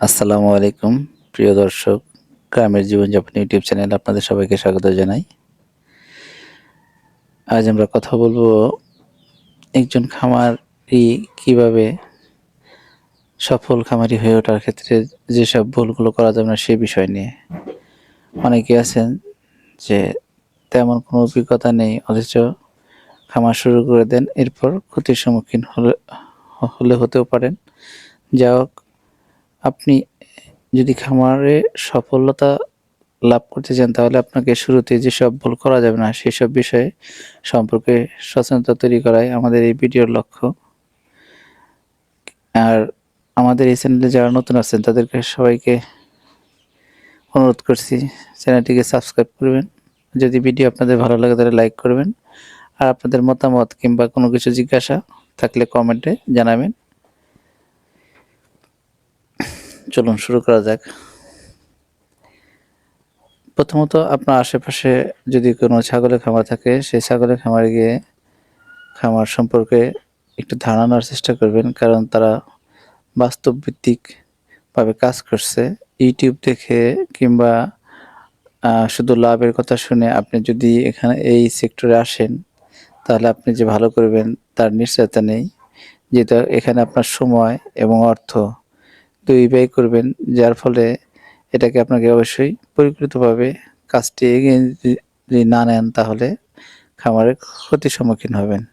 আসসালামু আলাইকুম, প্রিয় দর্শক, গ্রামের জীবনযাপন ইউটিউব চ্যানেল আপনাদের সবাইকে স্বাগত জানাই। আজ আমরা কথা বলব একজন খামারি কীভাবে সফল খামারি হয়ে ওঠার ক্ষেত্রে যেসব ভুলগুলো করা যাবে না সে বিষয় নিয়ে। অনেকে আছেন যে তেমন কোনো অভিজ্ঞতা নেই, অথচ খামার শুরু করে দেন, এরপর ক্ষতির সম্মুখীন হলে হলে হতেও পারেন। যা হোক আপনি যদি খামারে সফলতা লাভ করতে চান, তাহলে আপনাকে শুরুতে যেসব ভুল করা যাবে না, সেসব বিষয়ে সম্পর্কে সচেতনতা তৈরি করাই আমাদের এই ভিডিওর লক্ষ্য। আর আমাদের এই চ্যানেলে যারা নতুন আছেন, তাদেরকে সবাইকে অনুরোধ করছি, চ্যানেলটিকে সাবস্ক্রাইব করবেন। যদি ভিডিও আপনাদের ভালো লাগে, তাহলে লাইক করবেন। আর আপনাদের মতামত কিংবা কোনো কিছু জিজ্ঞাসা থাকলে কমেন্টে জানাবেন। চলুন, শুরু করা যাক। প্রথমত আপনার আশেপাশে যদি কোনো ছাগলের খামার থাকে, সেই ছাগলের খামারে গিয়ে খামার সম্পর্কে একটু ধারণা নেওয়ার চেষ্টা করবেন, কারণ তারা বাস্তব ভিত্তিকভাবে কাজ করছে। ইউটিউব দেখে কিংবা শুধু লাভের কথা শুনে আপনি যদি এখানে এই সেক্টরে আসেন, তাহলে আপনি যে ভালো করবেন, তার নিশ্চয়তা নেই। যেহেতু এখানে আপনার সময় এবং অর্থ দুই ব্যয় করবেন, যার ফলে এটাকে আপনাকে অবশ্যই পরিকৃতভাবে কাজটি এগিয়ে যদি- না নেন তাহলে খামারের ক্ষতির সম্মুখীন হবেন।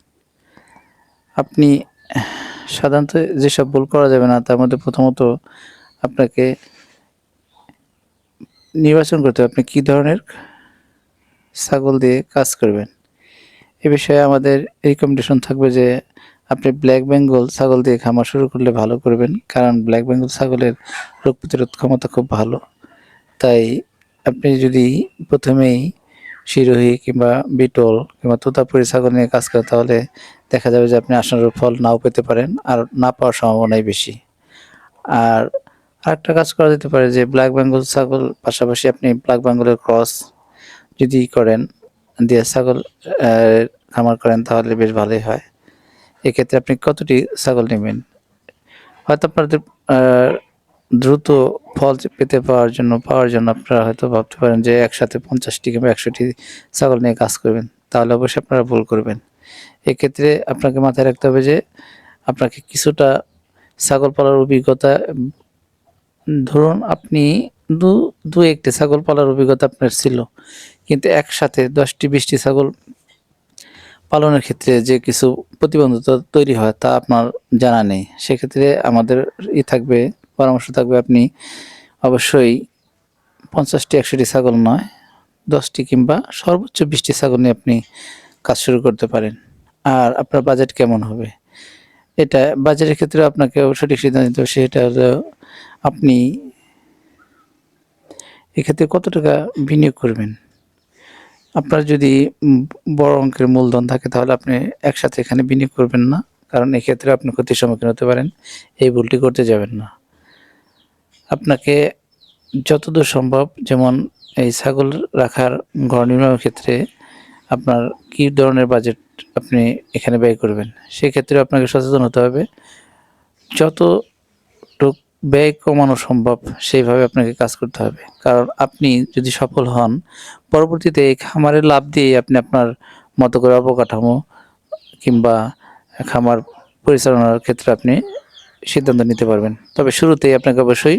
আপনি সাধারণত যেসব ভুল করা যাবে না, তার মধ্যে প্রথমত আপনাকে নির্বাচন করতে হবে, আপনি কী ধরনের ছাগল দিয়ে কাজ করবেন। এ বিষয়ে আমাদের রিকমেন্ডেশন থাকবে যে আপনি ব্ল্যাক বেঙ্গল ছাগল দিয়ে খামার শুরু করলে ভালো করবেন। কারণ ব্ল্যাক বেঙ্গল ছাগলের রোগ প্রতিরোধ ক্ষমতা খুব ভালো। তাই আপনি যদি প্রথমেই শিরোহী কিংবা বিটল কিংবা তোতাপুরি ছাগল নিয়ে কাজ করেন, তাহলে দেখা যাবে যে আপনি আসানোর ফল নাও পেতে পারেন আর না পাওয়ার সম্ভাবনাই বেশি। আর আরেকটা কাজ করা যেতে পারে যে ব্ল্যাক বেঙ্গল ছাগল পাশাপাশি আপনি ব্ল্যাক বেঙ্গলের ক্রস যদি করেন, দিয়ে ছাগল খামার করেন, তাহলে বেশ ভালোই হয়। এক্ষেত্রে আপনি কতটি ছাগল নেবেন? হয়তো আপনাদের দ্রুত ফল পেতে পাওয়ার জন্য পাওয়ার জন্য আপনারা হয়তো ভাবতে পারেন যে একসাথে পঞ্চাশটি কিংবা একশোটি ছাগল নিয়ে কাজ করবেন। তাহলে অবশ্যই আপনারা ভুল করবেন। এক্ষেত্রে আপনাকে মাথায় রাখতে হবে যে আপনাকে কিছুটা ছাগল পালার অভিজ্ঞতা, ধরুন আপনি দু দু একটি ছাগল পালার অভিজ্ঞতা আপনার ছিল। কিন্তু একসাথে দশটি, বিশটি ছাগল পালনের ক্ষেত্রে যে কিছু প্রতিবন্ধকতা তৈরি হয় তা আপনার জানা নেই। সেক্ষেত্রে আমাদের ই থাকবে, পরামর্শ থাকবে আপনি অবশ্যই পঞ্চাশটি একশোটি ছাগল নয়, দশটি কিংবা সর্বোচ্চ বিশটি ছাগল নিয়ে আপনি কাজ শুরু করতে পারেন। আর আপনার বাজেট কেমন হবে? এটা বাজেটের ক্ষেত্রে আপনাকে সঠিক সিদ্ধান্ত নিতে হবে, সেটা আপনি এক্ষেত্রে কত টাকা বিনিয়োগ করবেন? আপনার যদি বড় অঙ্কের মূলধন থাকে, তাহলে আপনি একসাথে এখানে বিনিয়োগ করবেন না। কারণ এক্ষেত্রে আপনি ক্ষতির সম্মুখীন হতে পারেন, এই ভুলটি করতে যাবেন না। আপনাকে যতদূর সম্ভব, যেমন এই ছাগল রাখার ঘর নির্মাণের ক্ষেত্রে আপনার কী ধরনের বাজেট আপনি এখানে ব্যয় করবেন সেক্ষেত্রে আপনাকে সচেতন হতে হবে। যতটুক ব্যয় কমানো সম্ভব, সেইভাবে আপনাকে কাজ করতে হবে। কারণ আপনি যদি সফল হন, পরবর্তীতে এই খামারের লাভ দিয়ে আপনি আপনার মতো করে অবকাঠামো কিংবা খামার পরিচালনার ক্ষেত্রে আপনি সিদ্ধান্ত নিতে পারবেন। তবে শুরুতেই আপনাকে অবশ্যই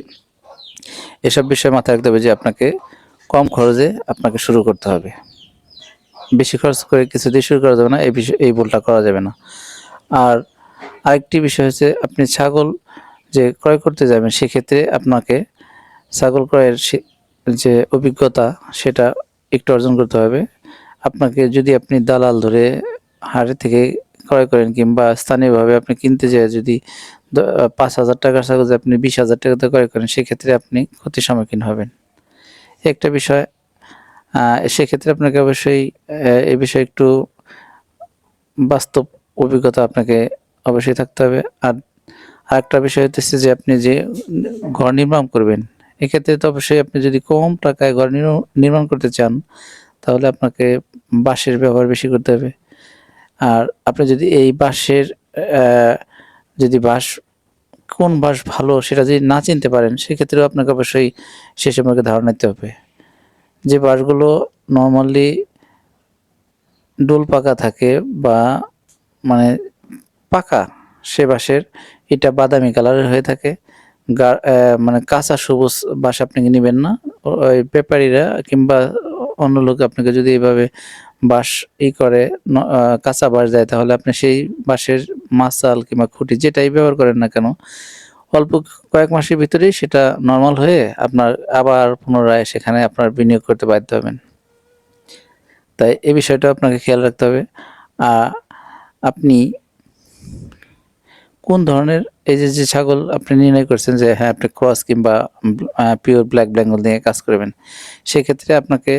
এসব বিষয়ে মাথায় রাখতে হবে যে আপনাকে কম খরচে আপনাকে শুরু করতে হবে। বেশি খরচ করে কিছু কিছুতেই শুরু করা যাবে না, এই বিষয়, এই ভুলটা করা যাবে না। আর আরেকটি বিষয় হচ্ছে, আপনি ছাগল যে ক্রয় করতে যাবেন, সেক্ষেত্রে আপনাকে ছাগল ক্রয়ের যে অভিজ্ঞতা, সেটা একটু অর্জন করতে হবে। আপনাকে যদি আপনি দালাল ধরে হাটে থেকে ক্রয় করেন কিংবা স্থানীয়ভাবে আপনি কিনতে যায়, যদি পাঁচ হাজার টাকার ছাগল আপনি বিশ হাজার টাকাতে ক্রয় করেন, সেক্ষেত্রে আপনি ক্ষতির সম্মুখীন হবেন। একটা বিষয় সেক্ষেত্রে আপনাকে অবশ্যই এ বিষয়ে একটু বাস্তব অভিজ্ঞতা আপনাকে অবশ্যই থাকতে হবে। আর আরেকটা বিষয় হচ্ছে যে আপনি যে ঘর নির্মাণ করবেন, এক্ষেত্রে তো অবশ্যই আপনি যদি কম টাকায় ঘর নির্মাণ- নির্মাণ করতে চান, তাহলে আপনাকে বাঁশের ব্যবহার বেশি করতে হবে। আর আপনি যদি এই বাঁশের যদি বাঁশ, কোন বাঁশ ভালো সেটা যদি না চিনতে পারেন, সেক্ষেত্রেও আপনাকে অবশ্যই সে সম্পর্কে ধারণা নিতে হবে। যে বাঁশগুলো নর্মালি ডোল পাকা থাকে বা মানে পাকা সে বাঁশের এটা বাদামি কালারের হয়ে থাকে। মানে কাঁচা সবুজ বাঁশ আপনি নেবেন না। ওই ব্যাপারীরা কিংবা অন্য লোক আপনাকে যদি এভাবে বাঁশ ই করে কাঁচা বাঁশ দেয়, তাহলে আপনি সেই বাঁশের মাসাল কিংবা খুঁটি যেটাই ব্যবহার করেন না কেন, অল্প কয়েক মাসের ভিতরেই সেটা নর্মাল হয়ে আপনার আবার পুনরায় সেখানে আপনার বিনিয়োগ করতে বাধ্য হবেন। তাই এ বিষয়টা আপনাকে খেয়াল রাখতে হবে। আপনি কোন ধরনের, এই যে যে ছাগল আপনি নির্ণয় করছেন যে হ্যাঁ আপনি ক্রস কিংবা পিওর ব্ল্যাক বেঙ্গল নিয়ে কাজ করবেন, সেক্ষেত্রে আপনাকে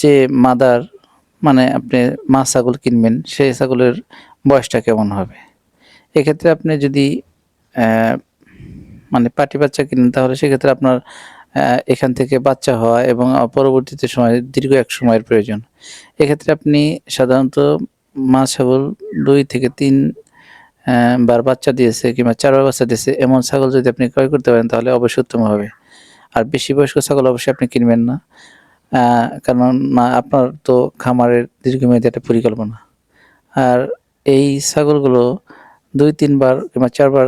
যে মাদার মানে আপনি মা ছাগল কিনবেন, সেই ছাগলের বয়সটা কেমন হবে? এক্ষেত্রে আপনি যদি মানে পাটি বাচ্চা কিনেন, তাহলে সেক্ষেত্রে আপনার এখান থেকে বাচ্চা হওয়া এবং পরবর্তীতে সময়, দীর্ঘ এক সময়ের প্রয়োজন। এক্ষেত্রে আপনি সাধারণত মা ছাগল দুই থেকে তিন বার বাচ্চা দিয়েছে কিংবা চারবার বাচ্চা দিয়েছে, এমন ছাগল যদি আপনি ক্রয় করতে পারেন তাহলে অবশ্যই উত্তম হবে। আর বেশি বয়স্ক ছাগল অবশ্যই আপনি কিনবেন না। কারণ না আপনার তো খামারের দীর্ঘমেয়াদী একটা পরিকল্পনা। আর এই ছাগলগুলো দুই তিনবার কিংবা চারবার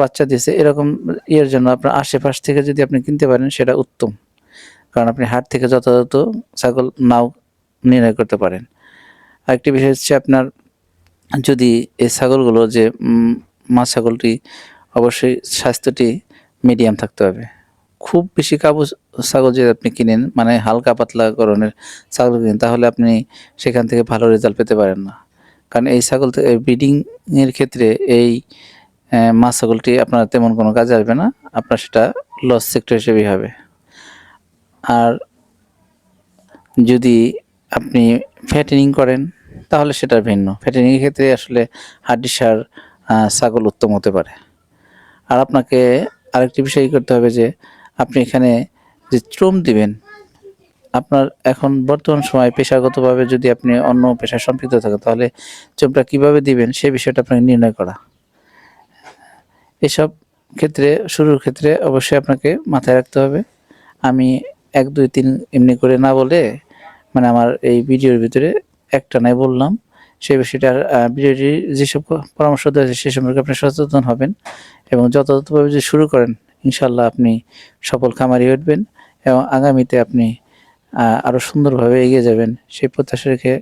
বাচ্চা দিয়েছে, এরকম ইয়ের জন্য আপনার আশেপাশ থেকে যদি আপনি কিনতে পারেন, সেটা উত্তম। কারণ আপনি হাট থেকে যথাযথ ছাগল নাও নির্ণয় করতে পারেন। আরেকটি বিষয় হচ্ছে আপনার যদি এই ছাগলগুলো যে মা ছাগলটি, অবশ্যই স্বাস্থ্যটি মিডিয়াম থাকতে হবে। খুব বেশি কাবু ছাগল যদি আপনি কিনেন মানে হালকা পাতলা ধরনের ছাগল কিনেন, তাহলে আপনি সেখান থেকে ভালো রেজাল্ট পেতে পারেন না। কারণ এই ছাগল ব্রিডিং এর ক্ষেত্রে এই মা ছাগলটি আপনার তেমন কোনো কাজে আসবে না, আপনার সেটা লস সেক্টর হিসেবেই হবে। আর যদি আপনি ফ্যাটেনিং করেন তাহলে সেটা ভিন্ন। ফ্যাটেনিংয়ের ক্ষেত্রে আসলে হাড্ডি সার ছাগল উত্তম হতে পারে। আর আপনাকে আরেকটি বিষয় করতে হবে যে, আপনি এখানে যে শ্রম দিবেন, আপনার এখন বর্তমান সময় পেশাগতভাবে যদি আপনি অন্য পেশায় সম্পৃক্ত থাকেন, তাহলে চোপটা কীভাবে দিবেন সেই বিষয়টা আপনাকে নির্ণয় করা। এসব ক্ষেত্রে, শুরুর ক্ষেত্রে অবশ্যই আপনাকে মাথায় রাখতে হবে। আমি এক, দুই, তিন এমনি করে না বলে মানে আমার এই ভিডিওর ভিতরে একটা নাই বললাম সেই বিষয়টার ভিডিওটি যেসব পরামর্শ দেওয়া হয়েছে সে সম্পর্কে আপনি সচেতন হবেন এবং যথাযথভাবে যদি শুরু করেন ইনশাল্লাহ আপনি সফল খামারি উঠবেন এবং আগামীতে আপনি আরও সুন্দরভাবে এগিয়ে যাবেন। সেই প্রত্যাশা রেখে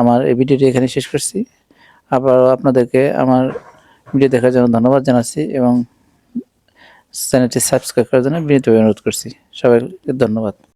আমার এই ভিডিওটি এখানে শেষ করছি। আবার আপনাদেরকে আমার ভিডিও দেখার জন্য ধন্যবাদ জানাচ্ছি এবং চ্যানেলটি সাবস্ক্রাইব করার জন্য বিনীতভাবে অনুরোধ করছি। সবাইকে ধন্যবাদ।